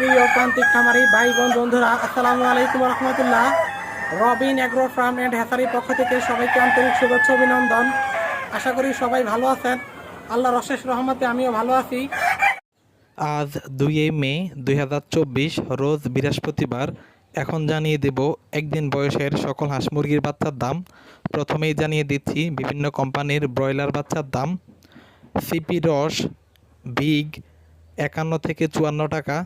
প্রিয় প্রান্তিক খামারি ভাই বোন বন্ধুরা, আসসালামু আলাইকুম রহমতুল্লাহ। রবিন অ্যাগ্রো ফার্ম অ্যান্ড হ্যাসারির পক্ষ থেকে সবাইকে আন্তরিক শুভেচ্ছা অভিনন্দন। আশা করি সবাই ভালো আছেন। আল্লাহর অশেষ রহমতে আমিও ভালো আছি। আজ দুই মে দুই হাজার চব্বিশ, রোজ বৃহস্পতিবার। এখন জানিয়ে দেব একদিন বয়সের সকল হাঁস মুরগির বাচ্চার দাম। প্রথমেই জানিয়ে দিচ্ছি বিভিন্ন কোম্পানির ব্রয়লার বাচ্চার দাম। সিপি রস, বিগ, একান্ন থেকে চুয়ান্ন টাকা।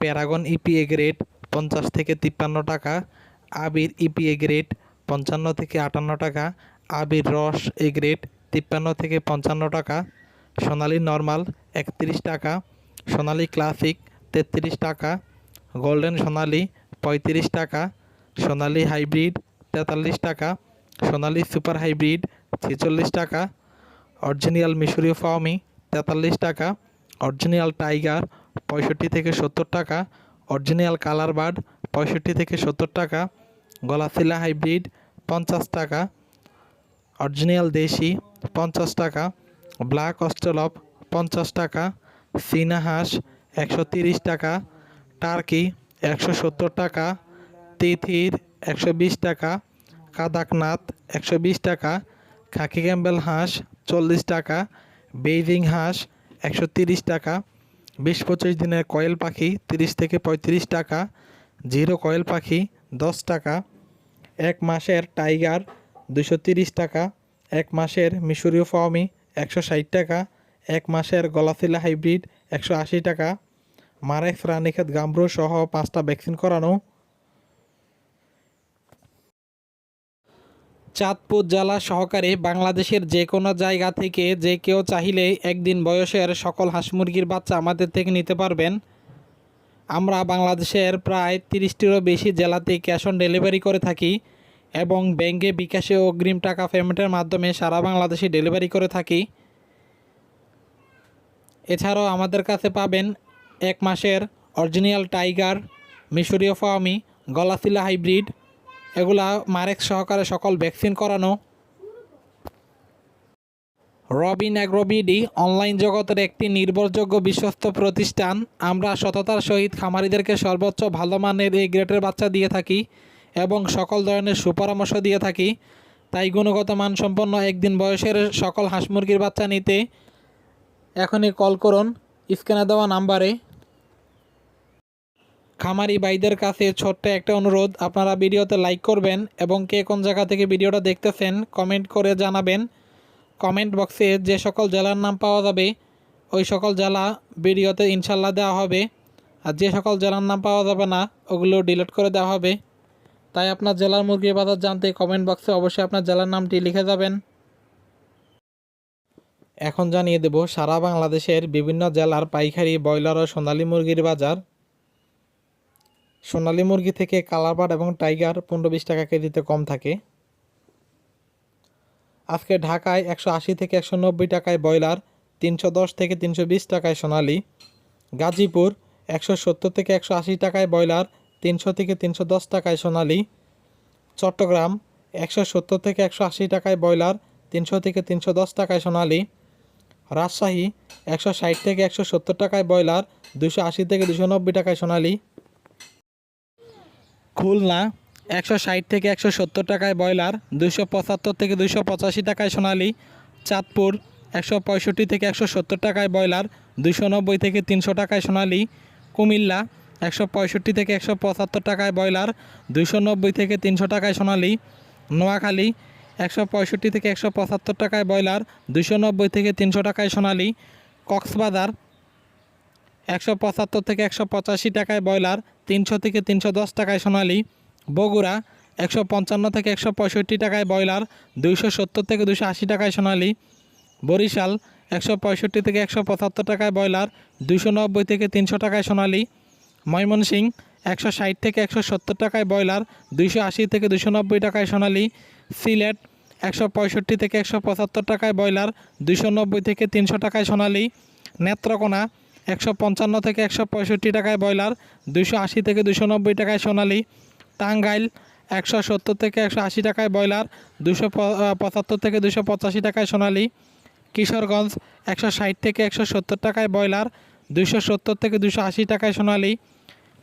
প্যারাগন ইপিএ গ্রেড পঞ্চাশ থেকে তিপ্পান্ন টাকা, আবির ইপিএ গ্রেড পঞ্চান্ন থেকে আটান্ন টাকা, আবির রস এ গ্রেড তিপ্পান্ন থেকে পঞ্চান্ন টাকা, সোনালি নর্মাল একত্রিশ টাকা, সোনালি ক্লাসিক তেত্রিশ টাকা, গোল্ডেন সোনালি পঁয়ত্রিশ টাকা, সোনালি হাইব্রিড তেতাল্লিশ টাকা, সোনালি সুপার হাইব্রিড ছেচল্লিশ টাকা, অরিজিনাল মিশরীয় ফাওমি তেতাল্লিশ টাকা, অরিজিনাল টাইগার পঁয়ষট্টি থেকে সত্তর টাকা। অরিজিনাল কালার বার্ড, পঁয়ষট্টি থেকে সত্তর টাকা। গলাশিলা হাইব্রিড, পঞ্চাশ টাকা। অরিজিনাল দেশি, পঞ্চাশ টাকা। ব্ল্যাক অস্ট্রেলপ, পঞ্চাশ টাকা। চীনা হাঁস, একশো তিরিশ টাকা। টার্কি, একশো সত্তর টাকা। তিথির, একশো বিশ টাকা। কাদাকনাথ, একশো বিশ টাকা। খাকি ক্যাম্বেল হাঁস, চল্লিশ টাকা। বেইজিং হাঁস, একশো তিরিশ টাকা। বিশ পঁচিশ দিনের কয়েল পাখি তিরিশ থেকে পঁয়ত্রিশ টাকা, জিরো কয়েল পাখি দশ টাকা, এক মাসের টাইগার দুশো টাকা, এক মাসের মিশরীয় ফাওমি একশো ষাট টাকা, এক মাসের গলাফিলা হাইব্রিড একশো আশি টাকা মারেক্স রানীক্ষেত গাম্ব্রো সহ পাঁচটা ভ্যাকসিন করানো চাঁদপুর জেলা সহকারে বাংলাদেশের যে কোনো জায়গা থেকে যে কেউ চাইলে একদিন বয়সের সকল হাঁস মুরগির বাচ্চা আমাদের থেকে নিতে পারবেন। আমরা বাংলাদেশের প্রায় তিরিশটিরও বেশি জেলাতে ক্যাশ অন ডেলিভারি করে থাকি এবং ব্যাংকে বিকাশে অগ্রিম টাকা পেমেন্টের মাধ্যমে সারা বাংলাদেশে ডেলিভারি করে থাকি। এছাড়াও আমাদের কাছে পাবেন এক মাসের অরিজিনাল টাইগার, মিশরীয় ফাওমি গলাসিলা হাইব্রিড এগুলা মারেক সহকারে সকল ভ্যাকসিন করানো। রবিন অ্যাগ্রোবিডি অনলাইন জগতের একটি নির্ভরযোগ্য বিশ্বস্ত প্রতিষ্ঠান। আমরা সততার সহিত খামারিদেরকে সর্বোচ্চ ভালো মানের এই গ্রেটের বাচ্চা দিয়ে থাকি এবং সকল ধরনের সুপরামর্শ দিয়ে থাকি। তাই গুণগত মানসম্পন্ন একদিন বয়সের সকল হাঁস মুরগির বাচ্চা নিতে এখনই কল করুন। স্ক্যানে দেওয়া নাম্বারে খামারি ভাইদের কাছে ছোট্ট একটা অনুরোধ। আপনারা ভিডিওতে লাইক করবেন এবং কে কোন জায়গা থেকে ভিডিওটা দেখতেছেন কমেন্ট করে জানাবেন। কমেন্ট বক্সে যে সকল জেলার নাম পাওয়া যাবে, ওই সকল জেলা ভিডিওতে ইনশাল্লাহ দেওয়া হবে। আর যে সকল জেলার নাম পাওয়া যাবে না, ওগুলো ডিলিট করে দেওয়া হবে। তাই আপনার জেলার মুরগির বাজার জানতে কমেন্ট বক্সে অবশ্যই আপনার জেলার নামটি লিখে যাবেন। এখন জানিয়ে দেব, সারা বাংলাদেশের বিভিন্ন জেলার পাইকারি, ব্রয়লার ও সোনালী মুরগির বাজার। সোনালী মুরগি থেকে কালারবার্ড এবং টাইগার পনেরো বিশ টাকা কেজিতে কম থাকে। আজকে ঢাকায় একশো আশি থেকে একশো নব্বই টাকায় ব্রয়লার, তিনশো দশ থেকে তিনশো বিশ টাকায় সোনালি। গাজীপুর, একশো সত্তর থেকে একশো আশি টাকায় ব্রয়লার, তিনশো থেকে তিনশো দশ টাকায় সোনালি। চট্টগ্রাম, একশো সত্তর থেকে একশো আশি টাকায় ব্রয়লার, তিনশো থেকে তিনশো দশ টাকায় সোনালি। রাজশাহী, একশো ষাট থেকে একশো সত্তর টাকায় ব্রয়লার, দুশো আশি থেকে দুশো নব্বই টাকায় সোনালী। খুলনা, একশো ষাট থেকে একশো সত্তর টাকায় ব্রয়লার দুশো পঁচাত্তর থেকে দুশো পঁচাশি টাকায় সোনালি, চাঁদপুর, একশো পঁয়ষট্টি থেকে একশো সত্তর টাকায় ব্রয়লার দুশো নব্বই থেকে তিনশো টাকায় সোনালি, কুমিল্লা, একশো পঁয়ষট্টি থেকে একশো পঁচাত্তর টাকায় ব্রয়লার দুশো নব্বই থেকে তিনশো টাকায় সোনালি, নোয়াখালী, একশো পঁয়ষট্টি থেকে একশো পঁচাত্তর টাকায় ব্রয়লার দুশো নব্বই থেকে তিনশো টাকায় সোনালি, কক্সবাজার একশো পঁচাত্তর থেকে একশো পঁচাশি টাকায় ব্রয়লার, তিনশো থেকে তিনশো দশ টাকায় সোনালি, বগুড়া একশো পঞ্চান্ন থেকে একশো পঁয়ষট্টি টাকায় ব্রয়লার, দুইশো সত্তর থেকে দুশো আশি টাকায় সোনালি, বরিশাল একশো পঁয়ষট্টি থেকে একশো পঁচাত্তর টাকায় ব্রয়লার দুশো নব্বই থেকে তিনশো টাকায় সোনালি, ময়মনসিং একশো ষাট থেকে একশো সত্তর টাকায় ব্রয়লার দুশো আশি থেকে দুশো নব্বই টাকায় সোনালি, সিলেট একশো পঁয়ষট্টি থেকে একশো পঁচাত্তর টাকায় ব্রয়লার দুশো নব্বই থেকে তিনশো টাকায় সোনালি, নেত্রকোনা একশো পঞ্চান্ন থেকে একশো পঁয়ষট্টি টাকায় ব্রয়লার দুশো আশি থেকে দুশো নব্বই টাকায় সোনালি, টাঙ্গাইল একশো সত্তর থেকে একশো আশি টাকায় ব্রয়লার দুশো পঁচাত্তর থেকে দুশো পঁচাশি টাকায় সোনালি, কিশোরগঞ্জ একশো ষাট থেকে একশো সত্তর টাকায় ব্রয়লার দুশো সত্তর থেকে দুশো আশি টাকায় সোনালী,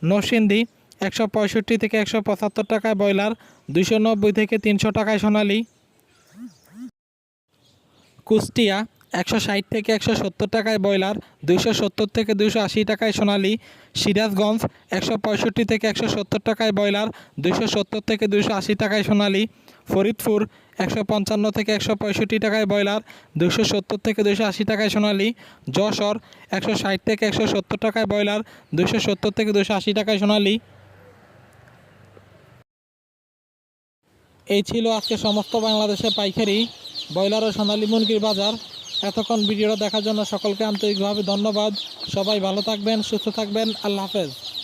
নরসিংদী একশো পঁয়ষট্টি থেকে একশো পঁচাত্তর টাকায় ব্রয়লার দুশো নব্বই থেকে তিনশো টাকায় সোনালি। কুষ্টিয়া একশো ষাট থেকে একশো সত্তর টাকায় ব্রয়লার, দুইশো সত্তর থেকে দুইশো আশি টাকায় সোনালি, সিরাজগঞ্জ একশো পঁয়ষট্টি থেকে একশো সত্তর টাকায় ব্রয়লার, দুইশো সত্তর থেকে দুইশো আশি টাকায় সোনালি, ফরিদপুর একশো পঞ্চান্ন থেকে একশো পঁয়ষট্টি টাকায় ব্রয়লার, দুইশো সত্তর থেকে দুইশো আশি টাকায় সোনালি, যশোর একশো ষাট থেকে একশো সত্তর টাকায় ব্রয়লার, দুইশো সত্তর থেকে দুইশো আশি টাকায় সোনালি। এই ছিল আজকে সমস্ত বাংলাদেশের পাইকারি ব্রয়লার ও সোনালি মুরগির বাজার। এতক্ষণ ভিডিওটা দেখার জন্য সকলকে আন্তরিকভাবে ধন্যবাদ। সবাই ভালো থাকবেন সুস্থ থাকবেন। আল্লাহ হাফেজ।